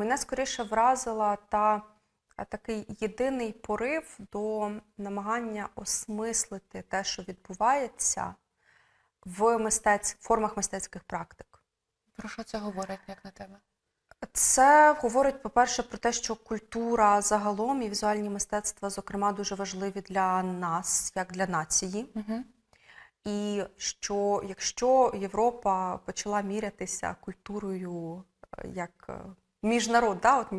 мене скоріше вразила та такий єдиний порив до намагання осмислити те, що відбувається в мистець... формах мистецьких практик. Про що це говорить, як на тебе? Це говорить, по-перше, про те, що культура загалом і візуальні мистецтва, зокрема, дуже важливі для нас, як для нації. Угу. І що якщо Європа почала мірятися культурою е, як е, міжнарод, да, от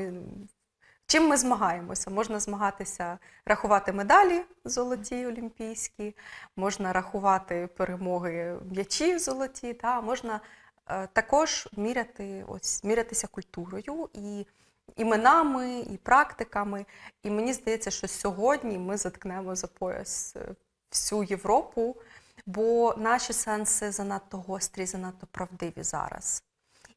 чим ми змагаємося? Можна змагатися рахувати медалі золоті олімпійські, можна рахувати перемоги м'ячів золоті, да, можна е, також міряти, ось, мірятися культурою і іменами, і практиками. І мені здається, що сьогодні ми заткнемо за пояс е, всю Європу, бо наші сенси занадто гострі, занадто правдиві зараз.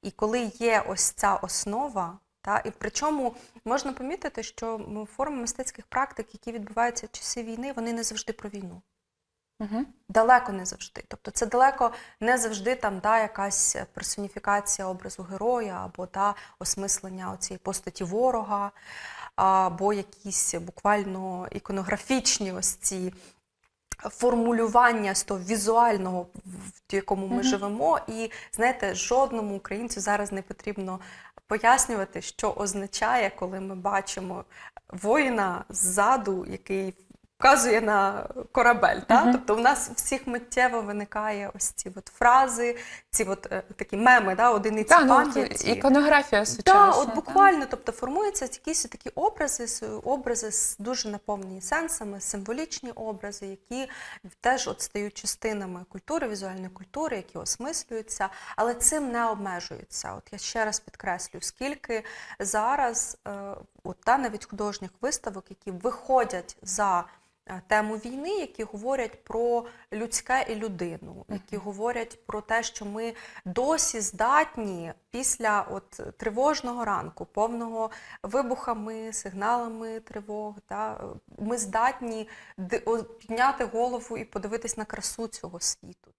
І коли є ось ця основа, та, і причому можна помітити, що форми мистецьких практик, які відбуваються в часи війни, вони не завжди про війну. Угу. Далеко не завжди. Тобто це далеко не завжди там да, якась персоніфікація образу героя або да, осмислення цієї постаті ворога, або якісь буквально іконографічні ось ці формулювання з того візуального, в якому ми Мгм. живемо. І знаєте, жодному українцю зараз не потрібно пояснювати, що означає, коли ми бачимо воїна ззаду, який вказує на корабель. Та? Мгм. Тобто у нас всіх миттєво виникає ось ці от фрази, ці от, е, такі меми, да, одиниці Так, ну, іконографія сучасна. Так, от та. буквально, тобто формуються якісь такі образи, образи з- дуже наповнені сенсами, символічні образи, які теж от стають частинами культури, візуальної культури, які осмислюються, але цим не обмежуються. От я ще раз підкреслю, скільки зараз е, от, та навіть художніх виставок, які виходять за тему війни, які говорять про людське і людину, які говорять про те, що ми досі здатні після от тривожного ранку, повного вибухами, сигналами тривог, та, ми здатні підняти голову і подивитись на красу цього світу.